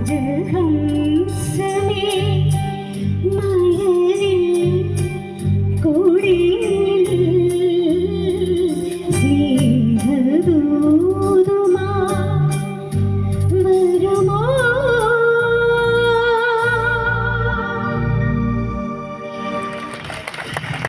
अजहम समेत